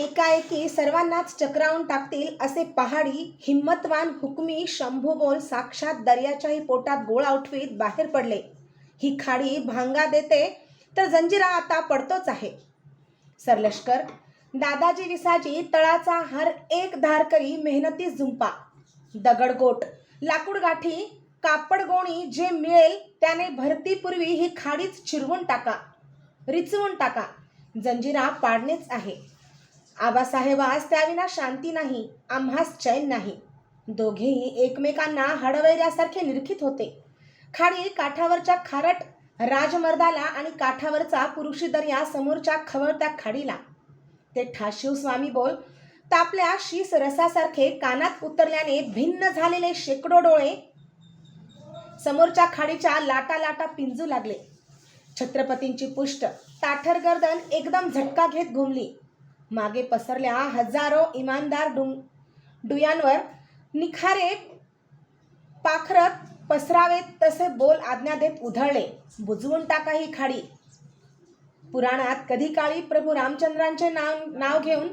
एकाएकी सर्वांनाच चक्रावून टाकतील असे पहाडी हिम्मतवान हुकमी शंभूबोल साक्षात दर्याच्याही पोटात गोळा उठवीत बाहेर पडले. ही खाडी भांगा देते तर जंजिरा आता पडतोच आहे. सरलष्कर दादाजी विसाजी तळाचा हर एक धारकरी मेहनती झुंपा. दगडगोट लाकूड गाठी जे मिळेल त्याने भरतीपूर्वी ही खाडीच चिरवून टाका रिचवून टाका. जंजिरा पाडणेच आहे. आबासाहेबास त्याविना शांती नाही आम्हास चैन नाही. दोघेही एकमेकांना हडवैऱ्यासारखे निरखित होते. खाडी काठावरच्या खारट राजमर्दाला आणि काठावरचा पुरुषी दर्या समोरच्या खवळत्या खाडीला. ते ठाशीव स्वामी बोल तापल्या शीस रसासारखे कानात उतरल्याने भिन्न झालेले शेकडो डोळे समोरच्या खाडीच्या लाटा लाटा पिंजू लागले. छत्रपतींची पुष्ट ताठर गर्दन एकदम झटका घेत घुमली. मागे पसरल्या हजारो इमानदार डुंग डुयांवर निखारे पाखरत पसरावेत तसे बोल आज्ञा देत उधळले. बुजवून टाका ही खाडी. पुराणात कधी काळी प्रभू रामचंद्रांचे नाव नाव घेऊन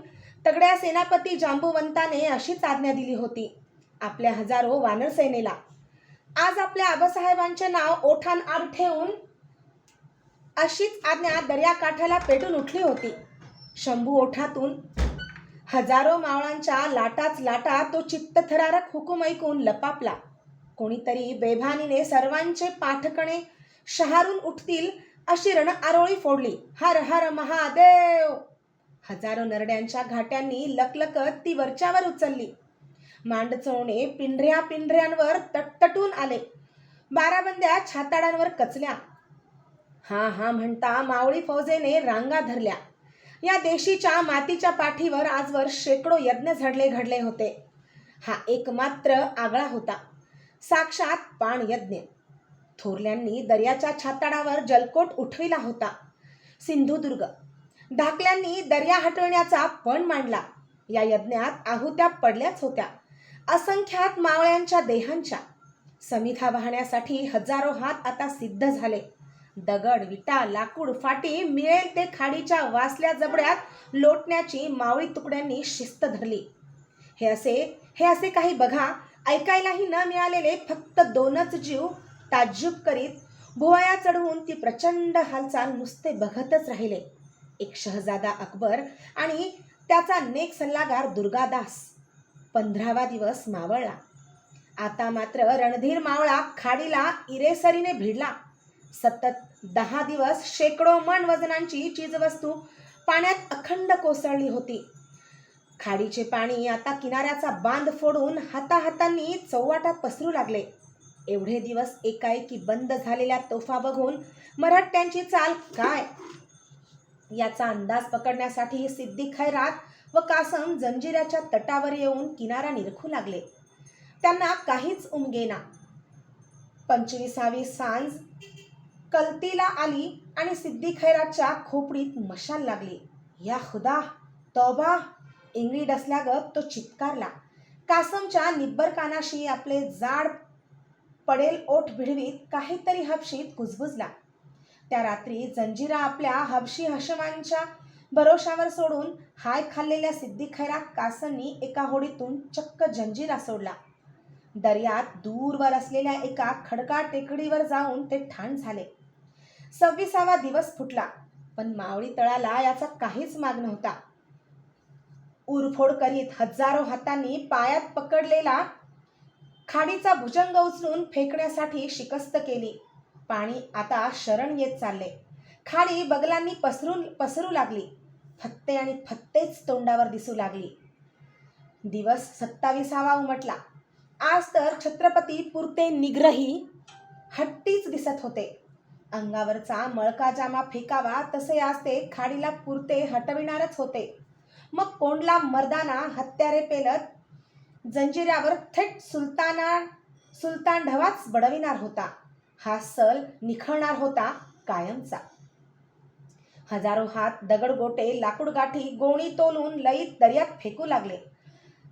तगड्या सेनापती जांबुवंताने अशीच आज्ञा दिली होती. आपल्या हजारो वानर सेनेला. आज आपल्या आबासाहेबांचे नाव ओठान आड ठेवून अशीच आज्ञा दर्याकाठाला पेटून उठली होती. शंभू ओठातून हजारो मावळांच्या लाटाच लाटा तो चित्तथरारक हुकूम ऐकून लपापला. कोणीतरी बेभानीने सर्वांचे पाठकणे शहारून उठतील अशी रण आरोळी फोडली. हर हर महादेव! हजारो नरड्यांच्या घाट्यांनी लकलकत ती वरच्यावर उचलली. मांडचोणे पिंढऱ्या पिंढऱ्यांवर तटतटून आले. बाराबंद्या छाताडांवर कचल्या. हा हा म्हणता मावळी फौजेने रांगा धरल्या. या देशीच्या मातीच्या पाठीवर आजवर शेकडो यज्ञ झडले घडले होते. हा एकमात्र आगळा होता. साक्षात पाण यज्ञ. थोरल्यांनी दर्याच्या छाताडावर जलकोट उठविला होता. सिंधुदुर्ग. धाकल्यांनी दर्या हटवण्याचा पण मांडला. या यज्ञात आहुत्या पडल्याच होत्या. असंख्यात मावळ्यांच्या देहांच्या. समिधा वाहण्यासाठी हजारो हात आता सिद्ध झाले. दगड विटा लाकूड फाटी मिळेल ते खाडीच्या वासल्या जबड्यात लोटण्याची मावळी तुकड्यांनी शिस्त धरली. हे असे हे असे काही बघा ऐकायलाही न मिळालेले फक्त दोनच जीव ताज्जुब करीत भुवया चढवून ती प्रचंड हालचाल नुसते बघतच राहिले. एक शहजादा अकबर आणि त्याचा नेक सल्लागार दुर्गादास. पंधरावा दिवस मावळला. आता मात्र रणधीर मावळा खाडीला इरेसरीने भिडला. सतत दहा दिवस शेकडो मन वजनांची चीजवस्तू पाण्यात अखंड कोसळली होती. खाडीचे पाणी आता किनाऱ्याचा बांध फोडून हाताहातांनी चौवाटात पसरू लागले. एवढे दिवस एकाएकी बंद झालेल्या तोफा बघून मराठ्यांची चाल काय? याचा अंदाज पकडण्यासाठी सिद्दी खैरात व कासम जंजिराच्या तटावर येऊन किनारा निरखू लागले. त्यांना काहीच उमगेना. पंचवीसावी सांज कलतीला आली आणि सिद्दी खैरातच्या खोपडीत मशाल लागली. या खुदा तौबा इंगळी असल्यागत तो चित्कारला. कासमच्या निब्बर कानाशी आपले जाड पडेल ओठ भिडवीत काहीतरी हबशीत कुजबुजला. त्या रात्री जंजिरा आपल्या हबशी हशमांच्या भरोशावर सोडून हाय खाल्लेल्या सिद्धी खैरा कासमनी एका होडीतून चक्क जंजिरा सोडला. दर्यात दूरवर असलेल्या एका खडका टेकडीवर जाऊन ते ठाण झाले. सव्वीसावा दिवस फुटला. पण मावळी तळाला याचा काहीच माग नव्हता. उरफोड करीत हजारो हातांनी पायात पकडलेला खाडीचा भुजंग उचलून फेकण्यासाठी शिकस्त केली. पाणी आता शरण येत चालले. खाडी बगलांनी पसरून पसरू लागली. फत्ते आणि फत्तेच तोंडावर दिसू लागली. दिवस सत्तावीसावा उमटला. आज तर छत्रपती पुरते निग्रही हट्टीच दिसत होते. अंगावरचा मळकाजामा फेकावा तसे आज ते खाडीला पुरते हटविणारच होते. मग कोंडला मर्दाना हत्यारे पेलत जंजिऱ्यावर थेट सुलताना सुलतान ढवाच बडविणार होता. हा सल निखळणार होता कायमचा. हजारो हात दगडगोटे लाकूड गाठी गोणी तोलून लईत दर्यात फेकू लागले.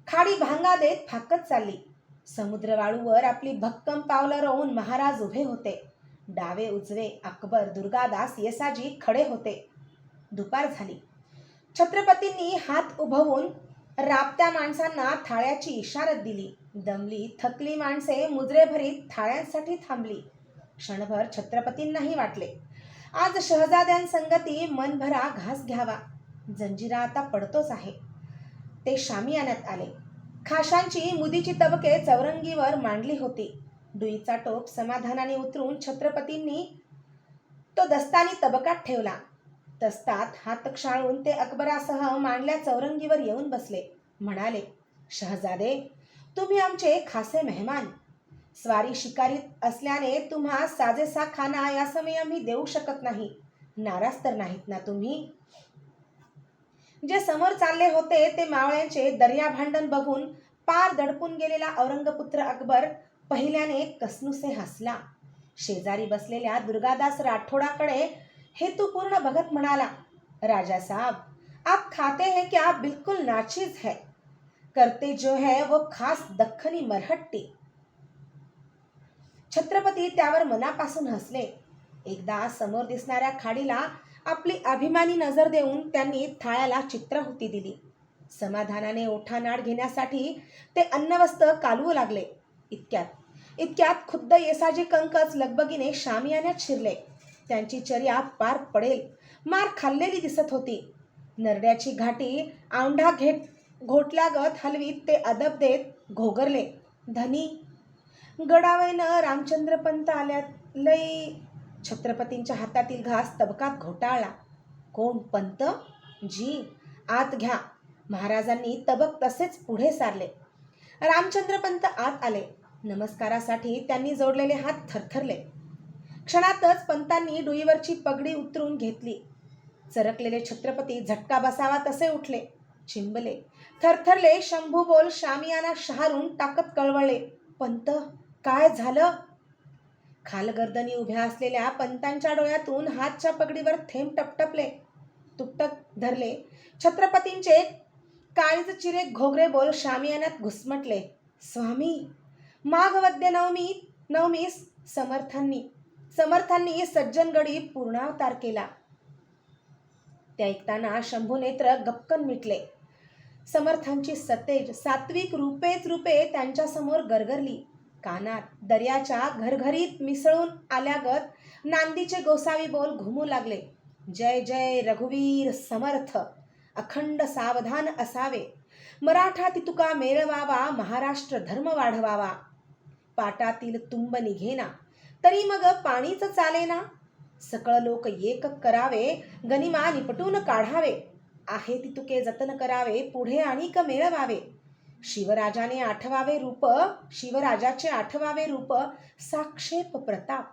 खाडी भांगा देत फाकत चालली. समुद्रवाळूवर आपली भक्कम पावलं रोवून महाराज उभे होते. डावे उजवे अकबर दुर्गादास येसाजी खडे होते. दुपार झाली. छत्रपतींनी हात उभवून राबत्या माणसांना थाळ्याची इशारत दिली. दमली थकली माणसे मुजरेभरीत थाळ्यांसाठी थांबली. क्षणभर छत्रपतींनाही वाटले. आज शहजाद्यांसंगती मनभरा घास घ्यावा. जंजिरा आता पडतोच आहे. ते शामियान्यात आले. खाशांची मुदीची तबके चौरंगीवर मांडली होती. डुईचा टोप समाधानाने उतरून छत्रपतींनी तो दस्तानी तबकात ठेवला. दस्तात हात क्षाळून ते अकबरासह मांडल्या चौरंगीवर येऊन बसले. म्हणाले शहजादे तुम्ही आमचे खासे मेहमान. स्वारी शिकारीत असल्याने तुम्हा साजेसा खाना या समय आम्ही देऊ शकत नाही. नाराज तर नाहीत ना तुम्ही? जे समोर चालले होते ते मावळ्यांचे दर्या भांडण बघून पार दडपून गेलेला औरंगपुत्र अकबर पहिल्याने कसनुसे हसला. शेजारी बसलेल्या दुर्गादास राठोडाकडे हेतुपूर्ण बघत म्हणाला राजा साहब आप खाते हैं क्या? बिल्कुल नाचीज है. करते जो है वो खास दख्खनी मरहट्टी. छत्रपती त्यावर मनापासून हसले. एकदा समोर दिसणाऱ्या खाडीला आपली अभिमानी नजर देऊन त्यांनी थाळ्याला चित्रहुती दिली. समाधानाने ओठानाड घेण्यासाठी ते अन्नवस्त कालवू लागले. इतक्यात. इतक्यात खुद्द येसाजी कंकच लगबगीने शामियान्यात शिरले. त्यांची चर्या पार पडेल. मार खाल्लेली दिसत होती. नरड्याची घाटी औंढा घेट घोटल्यागत हलवीत ते अदब देत घोगरले. धनी गडावयनं रामचंद्रपंत आल्यात लई. छत्रपतींच्या हातातील घास तबकात घोटाळला. कोण पंत? जी. आत घ्या. महाराजांनी तबक तसेच पुढे सारले. रामचंद्रपंत आत आले. नमस्कारासाठी त्यांनी जोडलेले हात थरथरले. क्षणातच पंतांनी डुईवरची पगडी उतरून घेतली. चरकलेले छत्रपती झटका बसावा तसे उठले. चिंबले. थरथरले शंभू बोल शामियाना शहारून टाकत कळवळले पंत काय झालं? खालगर्दनी उभ्या असलेल्या पंतांच्या डोळ्यातून हातच्या पगडीवर थेंब टपटपले. तुपटक धरले. छत्रपतींचे काळीज चिरे घोगरे बोल शामियानात घुसमटले. स्वामी माघवद्य नवमी नवमीस समर्थांनी समर्थांनी सज्जनगडी पूर्णावतार केला. ते ऐकताना शंभू नेत्र गपकन मिटले. समर्थांची सतेज सात्विक रूपेच रूपे त्यांच्यासमोर गरगरली. कानात दर्याच्या घरघरीत मिसळून आल्यागत नांदीचे गोसावी बोल घुमू लागले. जय जय रघुवीर समर्थ! अखंड सावधान असावे. मराठा तितुका मेळवावा महाराष्ट्र धर्म वाढवावा. पाटातील तुंब निघेना तरी मग पाणीच चालेना. सकळ लोक एक करावे गनिमा निपटून काढावे. आहे तितुके जतन करावे पुढे आणिक मेळवावे. शिवराजाने आठवावे रूप शिवराजाचे आठवावे रूप साक्षेप प्रताप.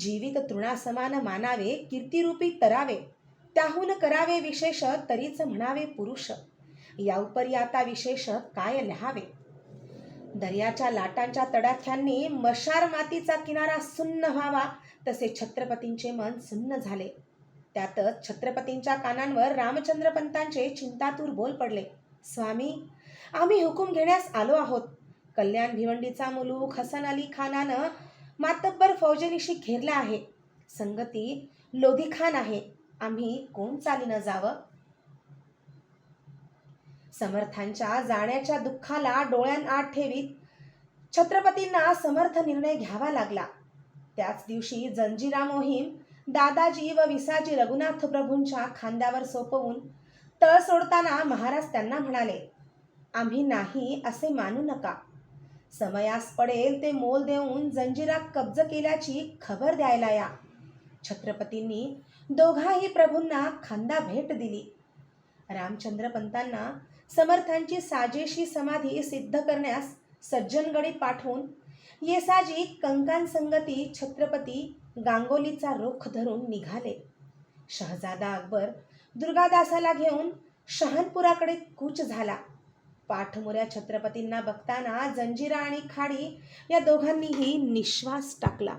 जीवित तृणासमान मानावे कीर्तिरूपी तरावे. त्याहून करावे विशेष तरीच म्हणावे पुरुष. या उपरी आता विशेष काय लिहावे? दर्याच्या लाटांच्या तडाख्यांनी मशार मातीचा किनारा सुन्न व्हावा तसे छत्रपतींचे मन सुन्न झाले. त्यातच छत्रपतींच्या कानांवर रामचंद्र पंतांचे चिंतातूर बोल पडले. स्वामी आम्ही हुकूम घेण्यास आलो आहोत. कल्याण भिवंडीचा मुलूक हसन अली खानानं मातब्बर फौजेनिशी घेरला आहे. संगती लोधी खान आहे. आम्ही कोण चालीनं जावं? समर्थांच्या जाण्याच्या दुःखाला डोळ्यांआड ठेवीत छत्रपतींना समर्थ निर्णय घ्यावा लागला. त्याच दिवशी जंजिरा मोहीम दादाजी व विसाजी रघुनाथ प्रभूंच्या खांद्यावर सोपवून तळ सोडताना महाराज त्यांना म्हणाले आम्ही नाही असे मानू नका. समयास पडेल ते मोल देऊन जंजिरा कब्ज केल्याची खबर द्यायला या. छत्रपतींनी दोघाही प्रभूंना खांदा भेट दिली. रामचंद्र पंतांना समर्थांची साजेशी समाधी सिद्ध करण्यास सज्जनगडी पाठवून येसाजी कंकांसंगती छत्रपती गांगोलीचा रोख धरून निघाले. शहजादा अकबर दुर्गादासाला घेऊन शहानपुराकडे कूच झाला. पाठमुऱ्या छत्रपतींना बघताना जंजिरा आणि खाडी या दोघांनीही निश्वास टाकला.